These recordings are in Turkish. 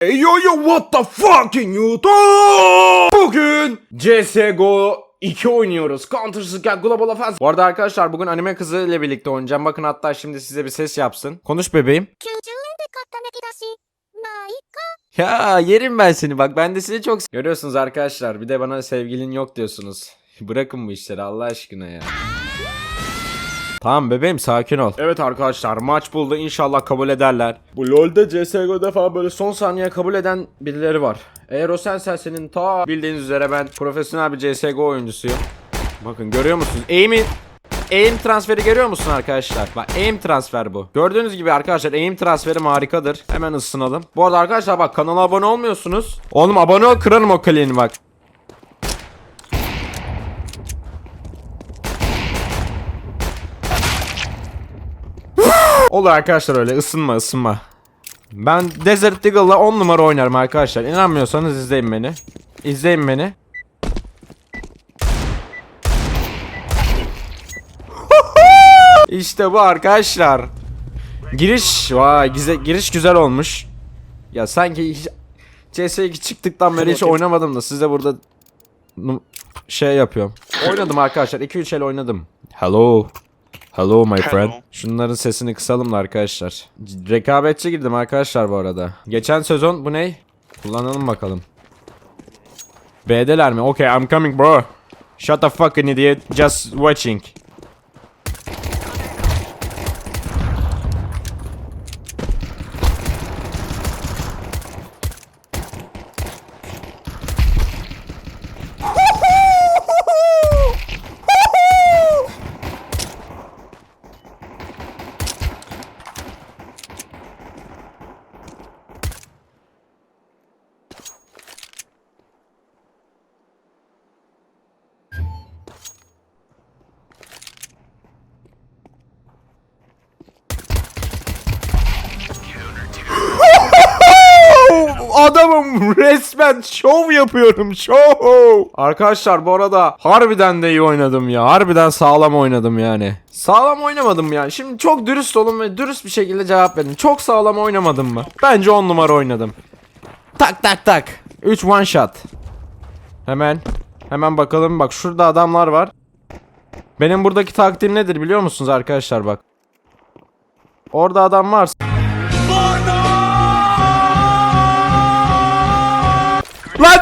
Ey yo yo what the fucking YouTube? Bugün CSGO 2 oynuyoruz. Counter Strike Global Offensive. Bu arada arkadaşlar bugün anime kızı ile birlikte oynayacağım. Bakın hatta şimdi size bir ses yapsın. Konuş bebeğim. Ya yerim ben seni bak ben de sizi çok Görüyorsunuz arkadaşlar bir de bana sevgilin yok diyorsunuz. Bırakın bu işleri Allah aşkına ya. Tamam bebeğim sakin ol. Evet arkadaşlar maç buldu inşallah kabul ederler. Bu LoL'de CSGO'da falan böyle son saniye kabul eden birileri var. Eğer o sensen senin ta bildiğiniz üzere ben profesyonel bir CSGO oyuncusuyum. Bakın görüyor musunuz? Aim'i Aim transferi görüyor musun arkadaşlar? Bak aim transfer bu. Gördüğünüz gibi arkadaşlar aim transferi harikadır. Hemen ısınalım. Bu arada arkadaşlar bak kanala abone olmuyorsunuz. Oğlum abone ol kırarım o kliğini bak. Olur arkadaşlar öyle ısınma ısınma. Ben Desert Eagle'la 10 numara oynarım arkadaşlar. İnanmıyorsanız izleyin beni. İzleyin beni. İşte bu arkadaşlar. Giriş vay güzel giriş güzel olmuş. Ya sanki hiç CS2 çıktıktan beri hiç oynamadım da size burada şey yapıyorum. Oynadım arkadaşlar. 2-3 el oynadım. Hello. Hello my friend. Şunların sesini kısalım da arkadaşlar. C- Rekabetçi girdim arkadaşlar bu arada. Geçen sezon bu ne? Kullanalım bakalım. B'deler mi? Okay, I'm coming bro. Shut the fucking idiot. Just watching. Adamım resmen şov yapıyorum şov. Arkadaşlar bu arada harbiden de iyi oynadım ya. Harbiden sağlam oynadım yani. Sağlam oynamadım ya. Şimdi çok dürüst olun ve dürüst bir şekilde cevap verin. Çok sağlam oynamadım mı? Bence 10 numara oynadım. Tak tak tak. 3 one shot. Hemen. Hemen bakalım. Bak şurada adamlar var. Benim buradaki taktiğim nedir biliyor musunuz arkadaşlar bak. Orada adam varsa Lan!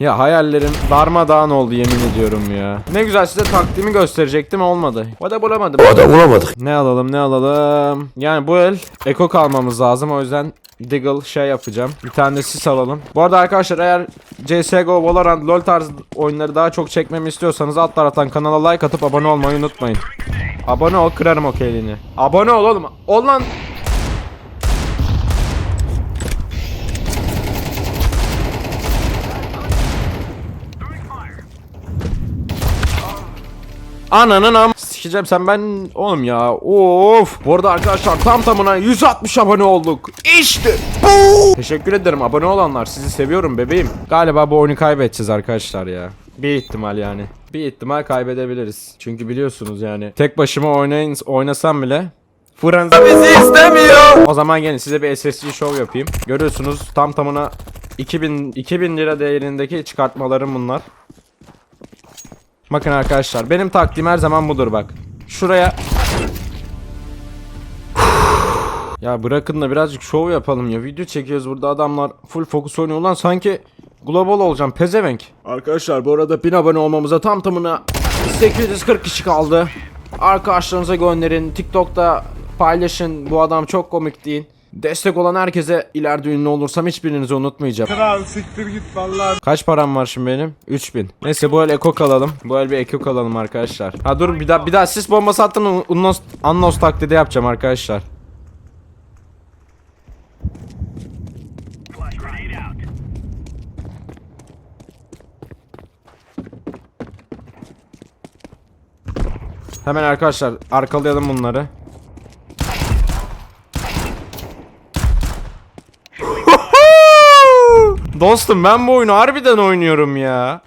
Ya hayallerim darmadağın oldu yemin ediyorum ya. Ne güzel size taktiğimi gösterecektim olmadı. O da bulamadım. O da bulamadık. Ne alalım ne alalım. Yani bu el eko kalmamız lazım o yüzden Diggle şey yapacağım. Bir tane de sis alalım. Bu arada arkadaşlar eğer CSGO, Valorant, LoL tarzı oyunları daha çok çekmemi istiyorsanız alt taraftan kanala like atıp abone olmayı unutmayın. Abone ol kırarım o kelini. Abone ol oğlum. Ol lan. Ananın am Sikeceğim sen ben oğlum ya of. Bu arada arkadaşlar tam tamına 160 abone olduk. İşte bu. Teşekkür ederim abone olanlar sizi seviyorum bebeğim. Galiba bu oyunu kaybedeceğiz arkadaşlar ya. Bir ihtimal yani. Bir ihtimal kaybedebiliriz. Çünkü biliyorsunuz yani Tek başıma oynayın, oynasam bile Fransa bizi istemiyor. O zaman gelin size bir SSG show yapayım. Görüyorsunuz tam tamına 2000, 2000 lira değerindeki çıkartmalarım bunlar Bakın arkadaşlar benim taktiğim her zaman budur bak. Şuraya Ya bırakın da birazcık şov yapalım ya. Video çekiyoruz burada adamlar full fokus oynuyor lan sanki global olacağım pezevenk. Arkadaşlar bu arada 1000 abone olmamıza tam tamına 840 kişi kaldı. Arkadaşlarınıza gönderin. TikTok'ta paylaşın. Bu adam çok komik deyin. Destek olan herkese ileride ünlü olursam hiçbirinizi unutmayacağım. Kral siktir git vallahi. Kaç param var şimdi benim? 3000. Neyse bu el ekok alalım. Bu el bir ekok alalım arkadaşlar. Ha dur bir daha bir daha sis bombası attım. Unnos, Annos taklidi yapacağım arkadaşlar. Hemen arkadaşlar arkalayalım bunları. Dostum ben bu oyunu harbiden oynuyorum ya.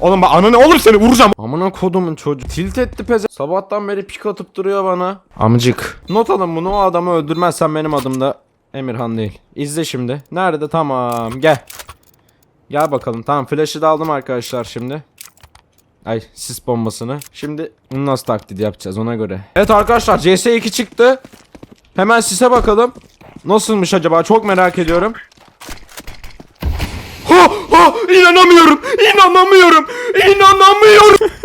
Oğlum bak ananı olur seni vuracağım. Amına kodumun çocuğu. Tilt etti peze. Sabahtan beri pik atıp duruyor bana. Amcık. Not alın bunu o adamı öldürmezsen benim adım da Emirhan değil. İzle şimdi. Nerede? Tamam gel. Gel bakalım. Tamam flash'ı da aldım arkadaşlar şimdi. Ay sis bombasını. Şimdi bunu nasıl taklit yapacağız ona göre. Evet arkadaşlar CS2 çıktı. Hemen sise bakalım. Nasılmış acaba çok merak ediyorum. Ha ha inanamıyorum. İnanamıyorum. İnanamıyorum.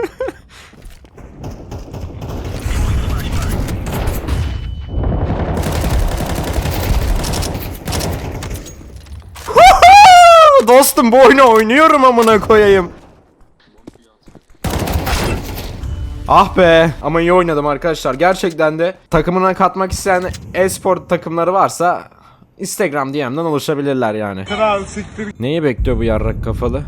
Dostum bu oyunu oynuyorum amına koyayım. Ah be ama iyi oynadım arkadaşlar. Gerçekten de takımına katmak isteyen e-spor takımları varsa Instagram DM'den ulaşabilirler yani. Kral siktir Neyi bekliyor bu yarrak kafalı?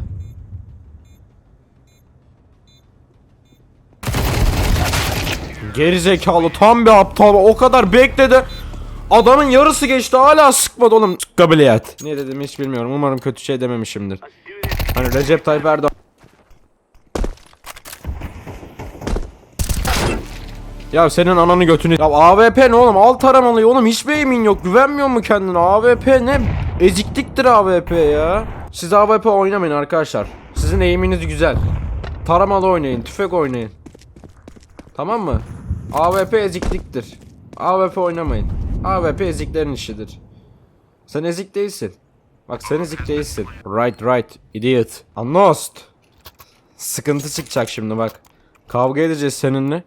Geri zekalı tam bir aptal o kadar bekledi. Adamın yarısı geçti hala sıkmadı oğlum. Kabiliyet. Ne dedim hiç bilmiyorum. Umarım kötü şey dememişimdir. Hani Recep Tayyip Erdoğan Ya senin ananı götünü. Ya AWP ne oğlum? Al taramalıyı oğlum. Hiç emin yok. Güvenmiyor mu kendine? AWP ne? Ezikliktir AWP ya. Siz AWP oynamayın arkadaşlar. Sizin eğiminiz güzel. Taramalı oynayın. Tüfek oynayın. Tamam mı? AWP ezikliktir. AWP oynamayın. AWP eziklerin işidir. Sen ezik değilsin. Bak sen ezik değilsin. Right right. Idiot. Unlost. Sıkıntı çıkacak şimdi bak. Kavga edeceğiz seninle.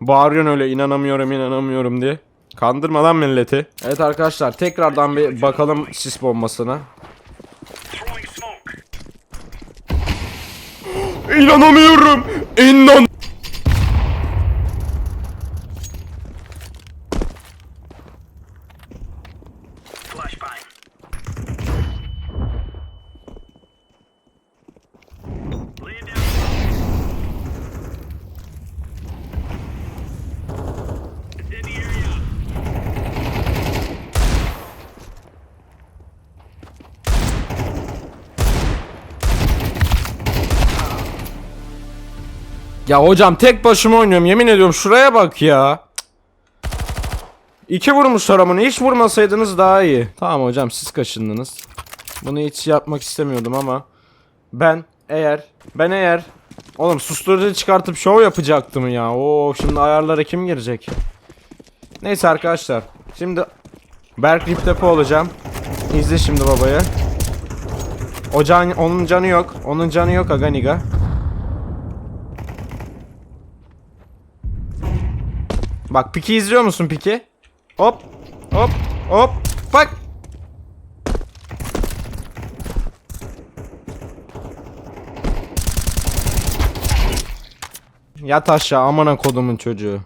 Bağırıyorsun öyle inanamıyorum inanamıyorum diye. Kandırma lan milleti. Evet arkadaşlar tekrardan bir bakalım sis bombasına. İnanamıyorum. İnan. Ya hocam tek başıma oynuyorum yemin ediyorum şuraya bak ya. İki vurmuşlar ama hiç vurmasaydınız daha iyi. Tamam hocam siz kaşındınız. Bunu hiç yapmak istemiyordum ama ben eğer ben eğer oğlum susturucu çıkartıp şov yapacaktım ya. Oo şimdi ayarlara kim girecek? Neyse arkadaşlar. Şimdi Berk Depo olacağım. İzle şimdi babayı. O onun canı yok. Onun canı yok Aganiga. Bak Piki izliyor musun Piki? Hop hop hop bak. Yat aşağı amına kodumun çocuğu.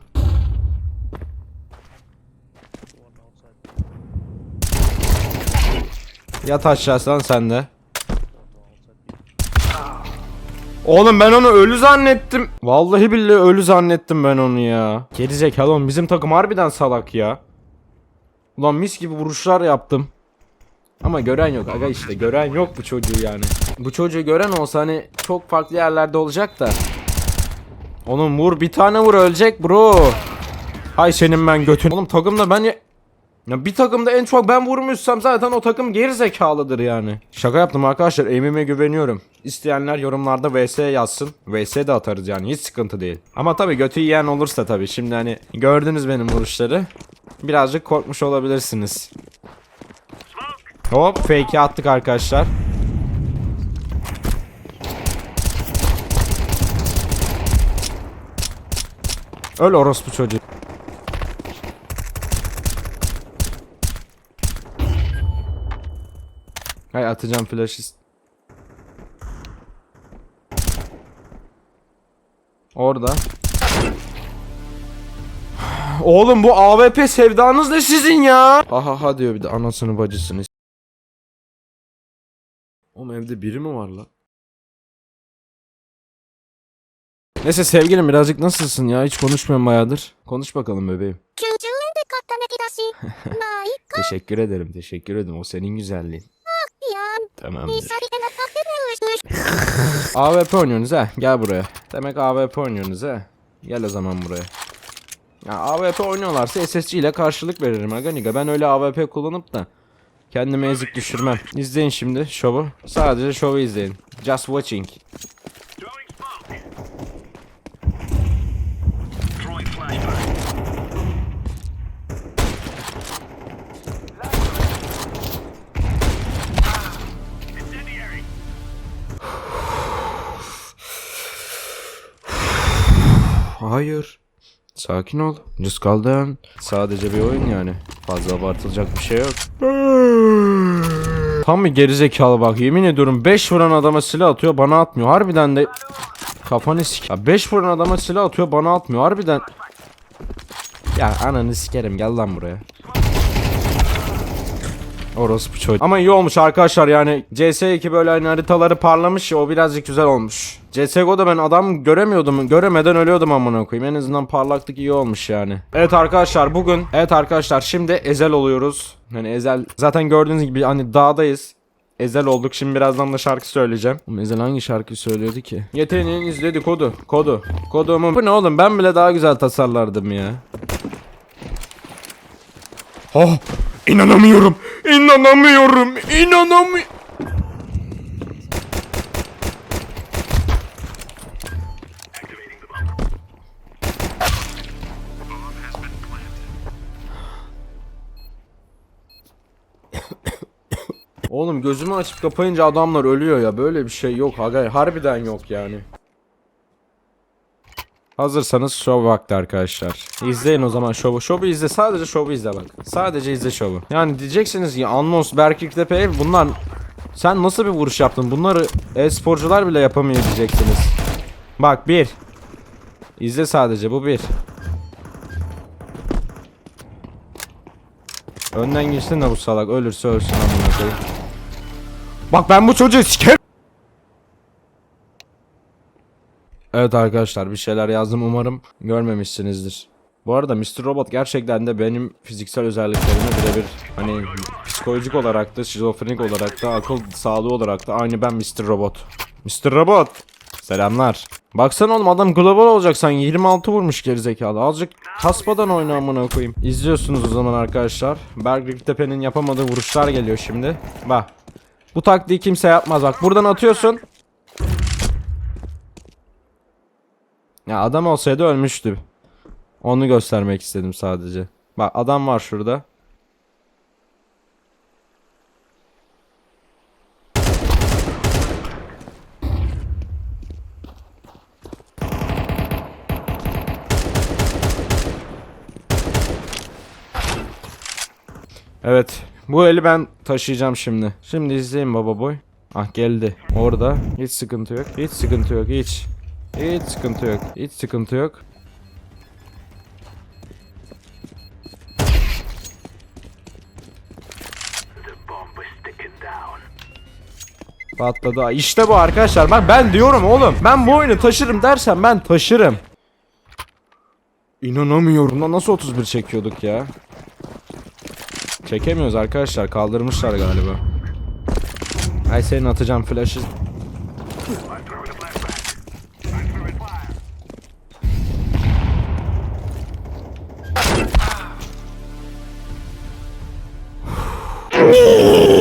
Yat aşağı sen de. Oğlum ben onu ölü zannettim. Vallahi billahi ölü zannettim ben onu ya. Gerizekalı oğlum bizim takım harbiden salak ya. Ulan mis gibi vuruşlar yaptım. Ama gören yok aga işte gören yok bu çocuğu yani. Bu çocuğu gören olsa hani çok farklı yerlerde olacak da. Oğlum vur bir tane vur ölecek bro. Hay senin ben götün. Oğlum takımda ben ya... Bir takımda en çok ben vurmuşsam zaten o takım geri zekalıdır yani. Şaka yaptım arkadaşlar. Aim'ime güveniyorum. İsteyenler yorumlarda VS yazsın. VS de atarız yani hiç sıkıntı değil. Ama tabii götü yiyen olursa tabii. Şimdi hani gördünüz benim vuruşları. Birazcık korkmuş olabilirsiniz. Hop fake'i attık arkadaşlar. Öl orospu çocuğu. atacağım flash'ı. Orada. Oğlum bu AWP sevdanız ne sizin ya? Ha ha ha diyor bir de anasını bacısını. Oğlum evde biri mi var lan? Neyse sevgilim birazcık nasılsın ya? Hiç konuşmuyorum bayağıdır. Konuş bakalım bebeğim. teşekkür ederim, teşekkür ederim. O senin güzelliğin. Tamamdır. AWP oynuyorsunuz ha. Gel buraya. Demek AWP oynuyorsunuz ha. Gel o zaman buraya. Ya AWP oynuyorlarsa SSC ile karşılık veririm Aganiga. Ben öyle AWP kullanıp da kendime ezik düşürmem. İzleyin şimdi şovu. Sadece şovu izleyin. Just watching. Hayır. Sakin ol. Calm down. Sadece bir oyun yani. Fazla abartılacak bir şey yok. Tam bir gerizekalı bak yemin ediyorum 5 vuran adama silah atıyor bana atmıyor. Harbiden de kafanı sik. Ya 5 vuran adama silah atıyor bana atmıyor. Harbiden Ya ananı sikerim gel lan buraya. Orospu çocuk. Ama iyi olmuş arkadaşlar yani CS2 böyle hani haritaları parlamış o birazcık güzel olmuş. CSGO'da ben adam göremiyordum. Göremeden ölüyordum amına koyayım. En azından parlaklık iyi olmuş yani. Evet arkadaşlar bugün evet arkadaşlar şimdi ezel oluyoruz. Hani ezel zaten gördüğünüz gibi hani dağdayız. Ezel olduk. Şimdi birazdan da şarkı söyleyeceğim. Oğlum Ezel hangi şarkıyı söylüyordu ki? Yeteneğin izledi kodu. Kodu. Kodumun. Bu ne oğlum? Ben bile daha güzel tasarlardım ya. Oh! İnanamıyorum. İnanamıyorum. İnanamıyorum. Oğlum gözümü açıp kapayınca adamlar ölüyor ya. Böyle bir şey yok. Aga, harbiden yok yani. Hazırsanız şov vakti arkadaşlar. İzleyin o zaman şovu. Şovu izle. Sadece şovu izle bak. Sadece izle şovu. Yani diyeceksiniz ki Anons, Berkik Tepe bunlar sen nasıl bir vuruş yaptın? Bunları e-sporcular bile yapamıyor diyeceksiniz. Bak bir. İzle sadece bu bir. Önden geçsin de bu salak ölürse ölsün amına. Bak ben bu çocuğu sikerim. Evet arkadaşlar bir şeyler yazdım umarım görmemişsinizdir. Bu arada Mr. Robot gerçekten de benim fiziksel özelliklerime birebir hani psikolojik olarak da şizofrenik olarak da akıl sağlığı olarak da aynı ben Mr. Robot. Mr. Robot. Selamlar. Baksana oğlum adam global olacak sen 26 vurmuş gerizekalı. Azıcık kasmadan oyna amına koyayım. İzliyorsunuz o zaman arkadaşlar. Bergrik Tepe'nin yapamadığı vuruşlar geliyor şimdi. Bak. Bu taktiği kimse yapmaz bak. Buradan atıyorsun. Ya adam olsaydı ölmüştü. Onu göstermek istedim sadece. Bak adam var şurada. Evet. Bu eli ben taşıyacağım şimdi. Şimdi izleyin baba boy. Ah geldi. Orada. Hiç sıkıntı yok. Hiç sıkıntı yok. Hiç. Hiç sıkıntı yok. Hiç sıkıntı yok. Patladı. İşte bu arkadaşlar. Bak ben diyorum oğlum. Ben bu oyunu taşırım dersem ben taşırım. İnanamıyorum lan nasıl 31 çekiyorduk ya. Çekemiyoruz arkadaşlar. Kaldırmışlar galiba. Ay senin atacağım flash'ı. আমি